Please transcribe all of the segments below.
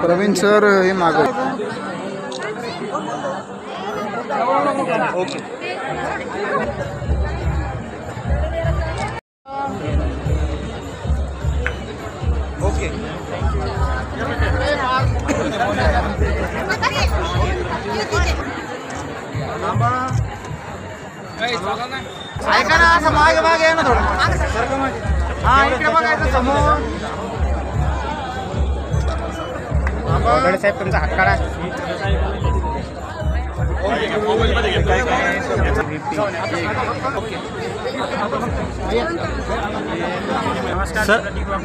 Pravin sir हे माग. Okay. Okay ऐका ना असं मागे मागे आहे ना थोडं. हा इकडे बघायचं समोर. साहेब तुमचा हात काढा.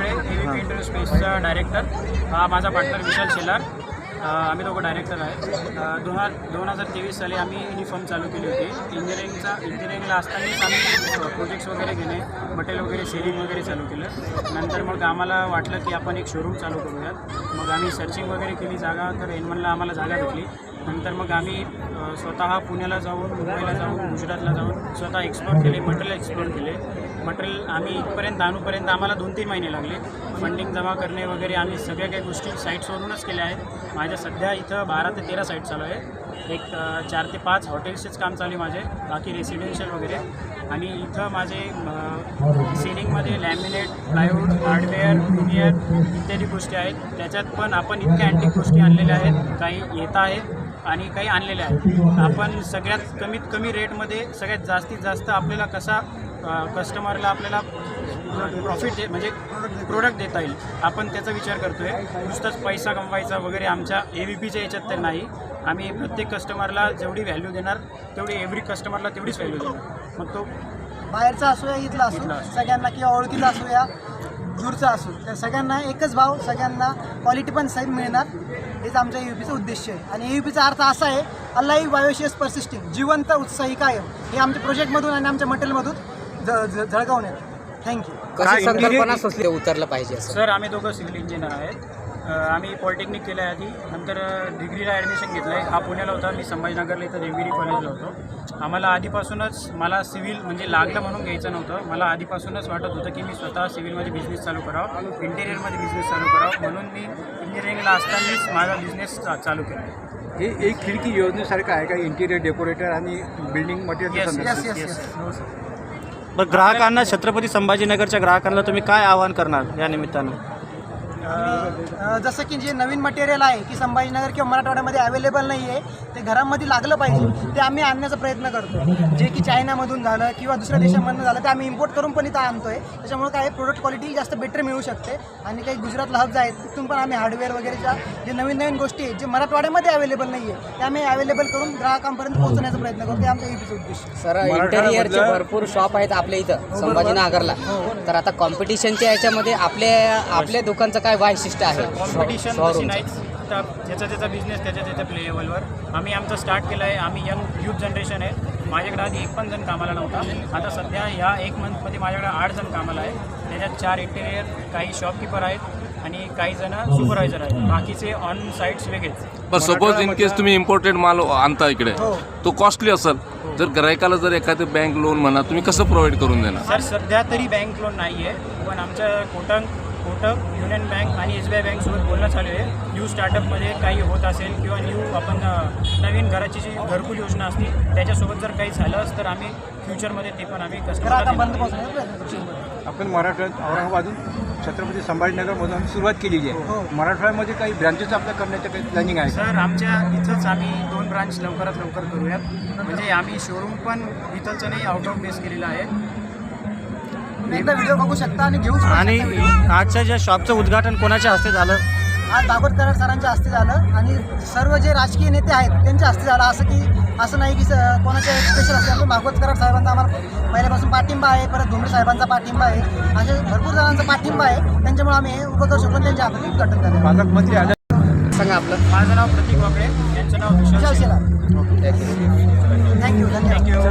नमस्कार डायरेक्टर हा माझा पार्टनर विशाल शेलार. आम्ही दोघं डायरेक्टर आहे. दोन हजार दोन हजार तेवीस साली आम्ही ही फर्म चालू केली होती. इंजिनिअरिंगचा इंजिनिअरिंगला असतानाच आम्ही प्रोजेक्ट्स वगैरे घेणे मटेरियल वगैरे सेलिंग वगैरे चालू केलं. नंतर मग आम्हाला वाटलं की आपण एक शोरूम चालू करूयात. मग आम्ही सर्चिंग वगैरे केली जागा तर एनमनला आम्हाला जागा भेटली. नंतर मग आम्ही स्वतः पुण्याला जाऊन मुंबईला जाऊन गुजरातला जाऊन स्वतः एक्सप्लोर केले मटेरियल एक्सप्लोर केले. मटेरियल आम्ही इथपर्यंत आणूपर्यंत आम्हाला दोन तीन महिने लागले. फंडिंग जमा करणे वगैरे आम्ही सगळ्या काही गोष्टी साईट्सवरूनच केल्या आहेत. माझ्या सध्या इथं बारा ते तेरा साईट चालू आहे एक चार ते पाच हॉटेल्सचेच काम चालू आहे माझे बाकी रेसिडेन्शियल वगैरे. आणि इथं माझे सिलिंगमध्ये लॅमिनेट प्लायवूड हार्डवेअर प्रिमियर इत्यादी गोष्टी आहेत. त्याच्यात पण आपण इतक्या अँटिक गोष्टी आणलेल्या आहेत. काही येत आहेत आणि काही आणलेल्या आहेत. आपण सगळ्यात कमीत कमी रेटमध्ये सगळ्यात जास्तीत जास्त आपल्याला कसा कस्टमरला आपल्याला प्रॉफिट दे म्हणजे प्रोडक्ट देता येईल. आपण त्याचा विचार करतो आहे नुसताच पैसा कमवायचा वगैरे आमच्या ए व्ही पीच्या याच्यात तर नाही. आम्ही प्रत्येक कस्टमरला जेवढी व्हॅल्यू देणार तेवढी एव्हरी कस्टमरला तेवढीच व्हॅल्यू देणार. मग तो बाहेरचा असू या इथला असू. सगळ्यांना किंवा ओळखीचा असू या दूरचा असू. तर सगळ्यांना एकच भाव सगळ्यांना क्वालिटी पण सेम मिळणार. हेच आमच्या यू पीचा उद्देश आहे. आणि यू पीचा अर्थ असा आहे अल्लाही बायोशियस परसिस्टिंग जिवंत उत्साही कायम. हे आमच्या प्रोजेक्टमधून आणि आमच्या मटेरियलमधून ज- ज- झळकावण्यात थँक्यू कशी संकल्पना सुचली उतरलं पाहिजे असं? सर आम्ही दोघं सिव्हिल इंजिनियर आहेत अ, आम्ही पॉलिटेक्निक केलं आहे आधी. नंतर अ, डिग्रीला ॲडमिशन घेतलं आहे हा पुण्याला होता. मी संभाजीनगरला इथं देवगिरी कॉलेजला होतो. आम्हाला आधीपासूनच मला सिव्हिल म्हणजे लागलं म्हणून घ्यायचं नव्हतं. मला आधीपासूनच वाटत होतं की मी स्वतः सिव्हिलमध्ये बिझनेस चालू करावा इंटेरियरमध्ये बिझनेस चालू करावा. म्हणून मी इंजिनिअरिंगला असतानाच माझा बिझनेस चालू केला. हे एक खिडकी योजनेसारखं आहे का? इंटिरियर डेकोरेटर आणि building material yes yes yes. Yes मग ग्राहकांना छत्रपती संभाजीनगरच्या ग्राहकांना तुम्ही काय आवाहन करणार या निमित्तानं? जसं की जे नवीन मटेरियल आहे की संभाजीनगर किंवा मराठवाड्यामध्ये अवेलेबल नाही आहे ते घरामध्ये लागलं पाहिजे ते आम्ही आणण्याचा प्रयत्न करतो. जे की चायनामधून झालं किंवा दुसऱ्या देशामधून झालं ते आम्ही इम्पोर्ट करून पण इथं आणतोय. त्याच्यामुळे काय प्रोडक्ट क्वालिटी जास्त बेटर मिळू शकते. आणि काही गुजरातला हब्स आहेत तिथून पण आम्ही हार्डवेअर वगैरेच्या जे नवीन नवीन गोष्टी आहेत जे मराठवाड्यामध्ये अवेलेबल नाही आहे ते आम्ही अवेलेबल करून ग्राहकांपर्यंत पोहोचण्याचा प्रयत्न करतो. ते आमचा युपीचा उद्देश आहे. सर इंटेरियरचे भरपूर शॉप आहेत आपल्या इथं संभाजीनगरला. तर आता कॉम्पिटिशनच्या याच्यामध्ये आपल्या आपल्या दुकानचं काय वैशिष्ट्य आहे. कॉम्पिटिशन तशी. नाहीच. तर ज्याचा त्याचा बिझनेस त्याच्या त्याच्या प्ले लेवलवर आम्ही आमचं स्टार्ट केलं आहे आम्ही यंग युथ जनरेशन आहे. माझ्याकडे आधी एक पण जण कामाला नव्हता. आता सध्या ह्या एक मंथमध्ये माझ्याकडे आठ जण कामाला आहे त्याच्यात चार इंटेरियर काही शॉपकीपर आहेत आणि काही जण सुपरवायझर आहेत. बाकीचे ऑन साईट्स वेगळेच. पण सपोज इन केस तुम्ही इम्पोर्टेड माल आणता इकडे तो कॉस्टली असेल. जर ग्राहकाला जर एखादं बँक लोन म्हणा तुम्ही कसं प्रोव्हाइड करून देणार? सर सध्या तरी बँक लोन नाही आहे पण आमच्या कोटक कोटक युनियन बँक आणि एस बी आय बँकसोबत बोलणं चालू आहे. न्यू स्टार्टअपमध्ये काही होत असेल किंवा न्यू आपण नवीन घराची जी घरकुल योजना असते त्याच्यासोबत जर काही झालं तर आम्ही फ्युचरमध्ये ते पण आम्ही कस्टमर आपण मराठवाड्यात औरंगाबादून छत्रपती संभाजीनगरमधून आम्ही सुरुवात केलेली हो. आहे मराठवाड्यामध्ये काही ब्रँचेस आपल्या करण्याचं काही प्लॅनिंग आहे? सर आमच्या इथंच आम्ही दोन ब्रांच लवकरात लवकर करूयात. म्हणजे आम्ही शोरूम पण इथलचं नाही आउट ऑफ बेस केलेलं आहे. एकदा व्हिडिओ बघू शकता आणि घेऊ शकता आणि. आजच्या ज्या शॉपचं उद्घाटन कोणाच्या हस्ते झालं? आज दागोद कराड सरांच्या हस्ते झालं आणि सर्व जे राजकीय नेते आहेत त्यांच्या हस्ते झालं. असं की असं नाही की कोणाच्या स्पेशल असते भागवत कराड साहेबांचा आम्हाला पहिल्यापासून पाठिंबा आहे परत धुमरे साहेबांचा पाठिंबा आहे असे भरपूर जणांचा पाठिंबा आहे. त्यांच्यामुळे आम्ही हे उभं करू शकतो त्यांच्या हाताने उद्घाटन झालं पालकमंत्री सांगा आपलं. माझं नाव प्रतीक वाकडे. यांचं नाव विशाल. शेलार. थँक्यू धन्यवाद. Thank you